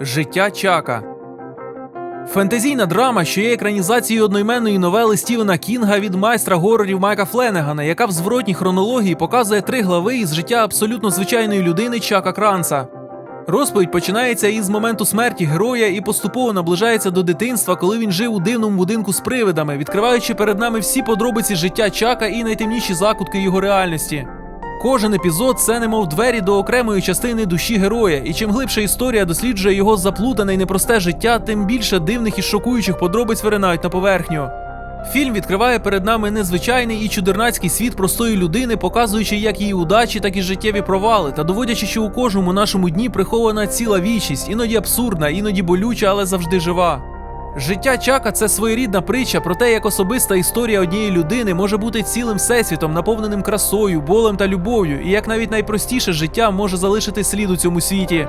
Життя Чака. Фентезійна драма, що є екранізацією одноіменної новели Стівена Кінга від майстра горорів Майка Фленегана, яка в зворотній хронології показує три глави із життя абсолютно звичайної людини Чака Кранца. Розповідь починається із моменту смерті героя і поступово наближається до дитинства, коли він жив у дивному будинку з привидами, відкриваючи перед нами всі подробиці життя Чака і найтемніші закутки його реальності. Кожен епізод це немов двері до окремої частини душі героя, і чим глибша історія досліджує його заплутане й непросте життя, тим більше дивних і шокуючих подробиць виринають на поверхню. Фільм відкриває перед нами незвичайний і чудернацький світ простої людини, показуючи як її удачі, так і життєві провали, та доводячи, що у кожному нашому дні прихована ціла вічність, іноді абсурдна, іноді болюча, але завжди жива. Життя Чака це своєрідна притча про те, як особиста історія однієї людини може бути цілим всесвітом, наповненим красою, болем та любов'ю, і як навіть найпростіше життя може залишити слід у цьому світі.